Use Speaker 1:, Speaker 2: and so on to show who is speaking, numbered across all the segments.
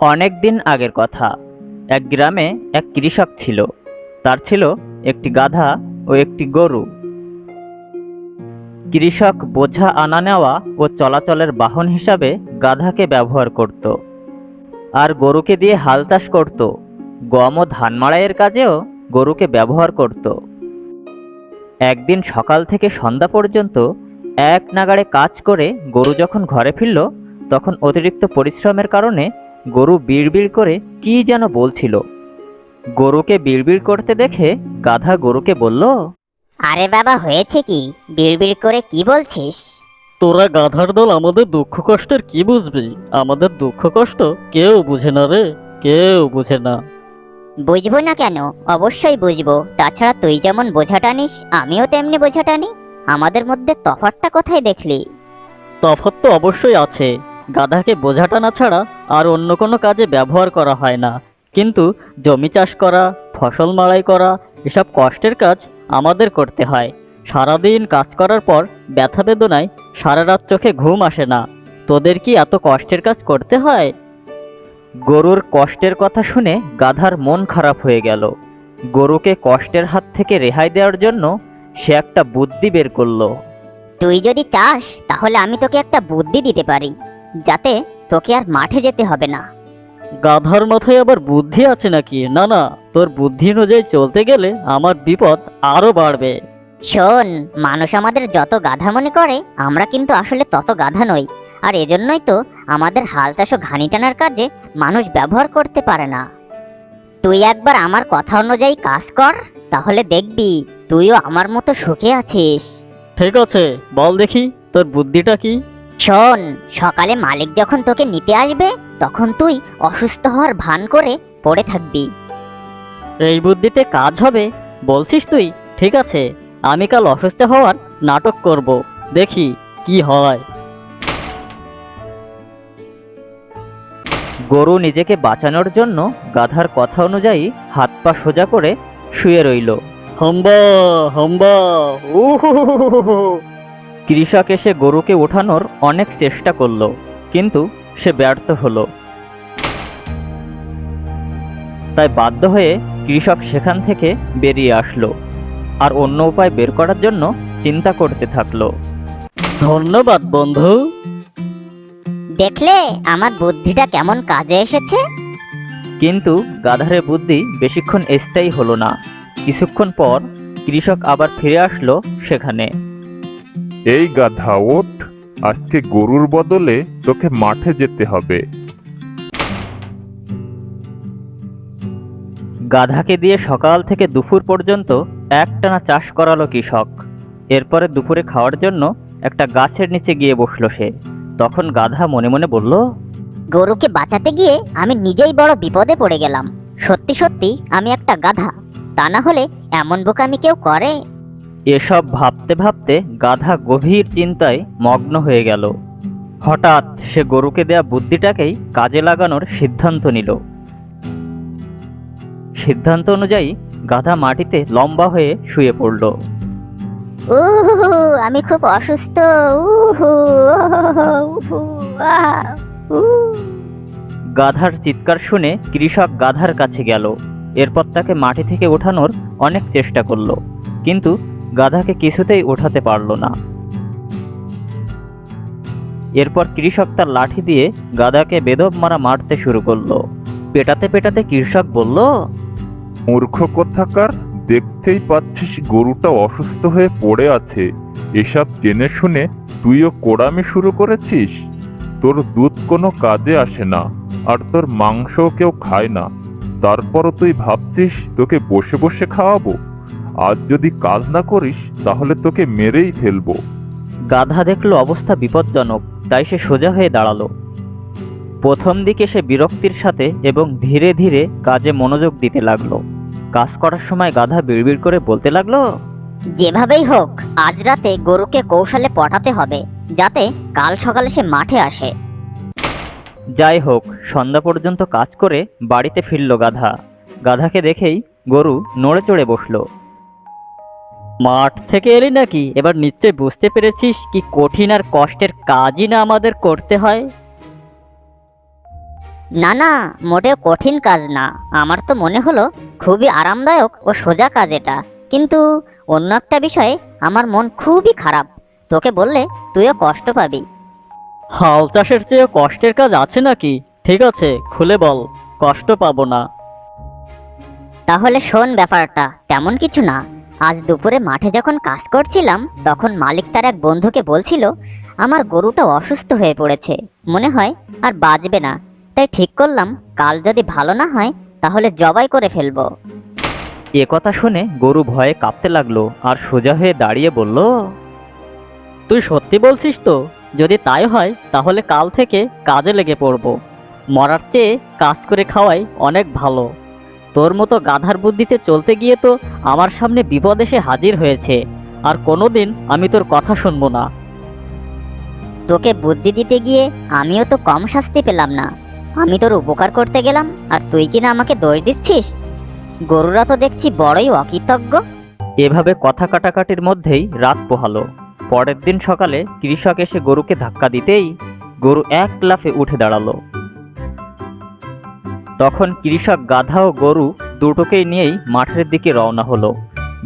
Speaker 1: অনেক দিন আগের কথা। এক গ্রামে এক কৃষক ছিল। তার ছিল একটি গাধা ও একটি গরু। কৃষক বোঝা আনা নেওয়া ও চলাচলের বাহন হিসাবে গাধাকে ব্যবহার করত। আর গরুকে দিয়ে হাল চাষ করত। গম ও ধান মাড়াইয়ের কাজেও গরুকে ব্যবহার করত। একদিন সকাল থেকে সন্ধ্যা পর্যন্ত এক নাগাড়ে কাজ করে গরু যখন ঘরে ফিরল, তখন অতিরিক্ত পরিশ্রমের কারণে গরু বিড়বিড় করে কি যেন বলছিল। গরুকে বিড়বিড় করতে দেখে গাধা গরুকে বলল
Speaker 2: আরে বাবা হয়েছে কি? বিড়বিড় করে কি বলছিস?
Speaker 3: তোরা গাধার দল আমাদের দুঃখ কষ্টের কি বুঝবি? আমাদের দুঃখ কষ্ট কেউ বুঝে না রে কেউ বুঝে না।
Speaker 2: বুঝব না কেন? অবশ্যই বুঝব। তাছাড়া তুই যেমন বোঝা টানিস আমিও তেমনি বোঝা টানি। আমাদের মধ্যে তফাৎটা কোথায় দেখলি?
Speaker 3: তফাৎ তো অবশ্যই আছে। গাধাকে বোঝা টানা ছাড়া আর অন্য কোনো কাজে ব্যবহার করা হয় না। কিন্তু জমি চাষ করা, ফসল মাড়াই করা, এসব কষ্টের কাজ আমাদের করতে হয়। সারাদিন কাজ করার পর ব্যথা বেদনায় সারা রাত চোখে ঘুম আসে না। তোদের কি এত কষ্টের কাজ করতে হয়?
Speaker 1: গরুর কষ্টের কথা শুনে গাধার মন খারাপ হয়ে গেল। গরুকে কষ্টের হাত থেকে রেহাই দেওয়ার জন্য সে একটা বুদ্ধি বের করল।
Speaker 2: তুই যদি চাস, তাহলে আমি তোকে একটা বুদ্ধি দিতে পারি। যাতে তোকে আর মাঠে যেতে হবে না।
Speaker 3: গাধার মাথায় আবার বুদ্ধি আছে নাকি? না না তোর বুদ্ধি অনুযায়ী চলতে গেলে আমার বিপদ আরও বাড়বে।
Speaker 2: শোন মানুষ আমাদের যত গাধা মনে করে আমরা কিন্তু আসলে তত গাধা নই। আর এজন্যই তো আমাদের হাল চাষ ঘানি টানার কাজে মানুষ ব্যবহার করতে পারে না। তুই একবার আমার কথা অনুযায়ী কাজ কর তাহলে দেখবি তুইও আমার মতো সুখে আছিস।
Speaker 3: ঠিক আছে বল দেখি তোর বুদ্ধিটা কি?
Speaker 2: শোন সকালে মালিক যখন তোকে নিতে আসবে তখন তুই অসুস্থ হওয়ার ভান করে পড়ে থাকবি।
Speaker 3: এই বুদ্ধিতে কাজ হবে? বলছিস তুই? ঠিক আছে আমি কাল অসুস্থ হওয়ার নাটক করব। দেখি কি হয়।
Speaker 1: গরু নিজেকে বাঁচানোর জন্য গাধার কথা অনুযায়ী হাত পা সোজা করে শুয়ে রইল।
Speaker 3: হম্বা হম্বা উহু
Speaker 1: কৃষক এসে গরুকে ওঠানোর অনেক চেষ্টা করল কিন্তু সে ব্যর্থ হলো। তাই বাধ্য হয়ে কৃষক সেখান থেকে বেরিয়ে আসলো আর অন্য উপায় বের করার জন্য চিন্তা করতে থাকল।
Speaker 3: ধন্যবাদ বন্ধু।
Speaker 2: দেখলে আমার বুদ্ধিটা কেমন কাজে এসেছে?
Speaker 1: কিন্তু গাধারের বুদ্ধি বেশিক্ষণ স্থায়ী হলো না। কিছুক্ষণ পর কৃষক আবার ফিরে আসলো সেখানে।
Speaker 4: এই গাধা ওঠ আজকে গরুর বদলে তোকে মাঠে যেতে হবে।
Speaker 1: গাধাকে দিয়ে সকাল থেকে দুপুর পর্যন্ত একটানা চাষ করালো কৃষক। এরপরে দুপুরে খাওয়ার জন্য একটা গাছের নিচে গিয়ে বসল সে। তখন গাধা মনে মনে বলল
Speaker 2: গরুকে বাঁচাতে গিয়ে আমি নিজেই বড় বিপদে পড়ে গেলাম। সত্যি সত্যি আমি একটা গাধা। তা না হলে এমন বোকামি কেউ করে?
Speaker 1: এসব ভাবতে ভাবতে গাধা গভীর চিন্তায় মগ্ন হয়ে গেল। হঠাৎ সে গরুকে দেয়া বুদ্ধিটাকেই কাজে লাগানোর সিদ্ধান্ত নিল। সিদ্ধান্ত অনুযায়ী গাধা মাটিতে লম্বা হয়ে শুয়ে পড়ল।
Speaker 2: আমি খুব অসুস্থ।
Speaker 1: গাধার চিৎকার শুনে কৃষক গাধার কাছে গেল। এরপর তাকে মাটি থেকে ওঠানোর অনেক চেষ্টা করল। কিন্তু গাধাকে কিছুতেই ওঠাতে পারল না। এরপর কৃষক তার লাঠি দিয়ে গাধাকে বেদব মারা মারতে শুরু করল। পেটাতে পেটাতে কৃষক বলল,
Speaker 4: মূর্খ কোথাকার, দেখতেই পাচ্ছিস গরুটা অসুস্থ হয়ে পড়ে আছে। এসব জেনে শুনে তুইও কোড়ামি শুরু করেছিস। তোর দুধ কোনো কাজে আসে না, আর তোর মাংসও কেউ খায় না। তারপরও তুই ভাবছিস তোকে বসে বসে খাওয়াবো? আজ যদি কাজ না করিস তাহলে তোকে মেরেই ফেলব।
Speaker 1: গাধা দেখল অবস্থা বিপজ্জনক তাই সে সোজা হয়ে দাঁড়াল। প্রথম দিকে সে বিরক্তির সাথে এবং ধীরে ধীরে কাজে মনোযোগ দিতে লাগল। কাজ করার সময় গাধা বিড়বিড় করে বলতে লাগল
Speaker 2: যেভাবেই হোক আজ রাতে গরুকে কৌশলে পটাতে হবে যাতে কাল সকালে সে মাঠে আসে।
Speaker 1: যাই হোক সন্ধ্যা পর্যন্ত কাজ করে বাড়িতে ফিরল গাধা। গাধাকে দেখেই গরু নড়ে চড়ে বসল।
Speaker 3: মাঠ থেকে এলি নাকি? এবার নিশ্চয় বুঝতে পেরেছিস কি কঠিন আর কষ্টের কাজই না আমাদের করতে হয়।
Speaker 2: না না মোটেও কঠিন কাজ না। আমার তো মনে হলো খুবই আরামদায়ক ও সোজা কাজ এটা। কিন্তু অন্য একটা বিষয়ে আমার মন খুবই খারাপ। তোকে বললে তুইও কষ্ট পাবি।
Speaker 3: হাল চাষের চেয়ে কষ্টের কাজ আছে নাকি? ঠিক আছে খুলে বল কষ্ট পাবো না।
Speaker 2: তাহলে শোন ব্যাপারটা তেমন কিছু না। আজ দুপুরে মাঠে যখন কাজ করছিলাম, তখন মালিক তার এক বন্ধুকে বলছিল, আমার গরুটা অসুস্থ হয়ে পড়েছে। মনে হয় আর বাঁচবে না। তাই ঠিক করলাম, কাল যদি ভালো না হয়, তাহলে জবাই করে ফেলব।
Speaker 1: এ কথা শুনে গরু ভয়ে কাঁপতে লাগল আর সোজা হয়ে দাঁড়িয়ে বলল,
Speaker 3: তুই সত্যি বলছিস তো? যদি তাই হয়, তাহলে কাল থেকে কাজে লেগে পড়ব। মরার চেয়ে কাজ করে খাওয়াই অনেক ভালো। তোর মতো গাধার বুদ্ধিতে চলতে গিয়ে তো আমার সামনে বিপদ এসে হাজির হয়েছে। আর কোনোদিন আমি তোর কথা শুনব না।
Speaker 2: তোকে বুদ্ধি দিতে গিয়ে আমিও তো কম শাস্তি পেলাম না। আমি তোর উপকার করতে গেলাম আর তুই কিনা আমাকে দোষ দিচ্ছিস? গরুরা তো দেখছি বড়ই অকৃতজ্ঞ।
Speaker 1: এভাবে কথা কাটাকাটির মধ্যেই রাত পোহালো। পরের দিন সকালে কৃষক এসে গরুকে ধাক্কা দিতেই গরু এক লাফে উঠে দাঁড়াল। তখন কৃষক গাধা ও গরু দুটোকেই নিয়েই মাঠের দিকে রওনা হলো।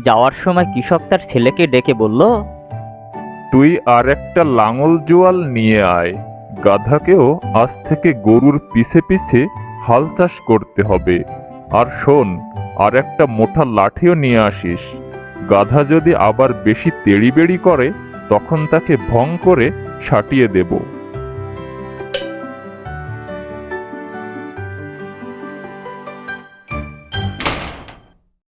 Speaker 1: যাওয়ার সময় কৃষক তার ছেলেকে ডেকে বলল,
Speaker 4: তুই আর একটা লাঙল জোয়াল নিয়ে আয়। গাধাকেও আজ থেকে গরুর পিছে পিছে হাল চাষ করতে হবে। আর শোন, আর একটা মোটা লাঠিও নিয়ে আসিস। গাধা যদি আবার বেশি তেড়িবেড়ি করে, তখন তাকে ভং করে সাটিয়ে দেব।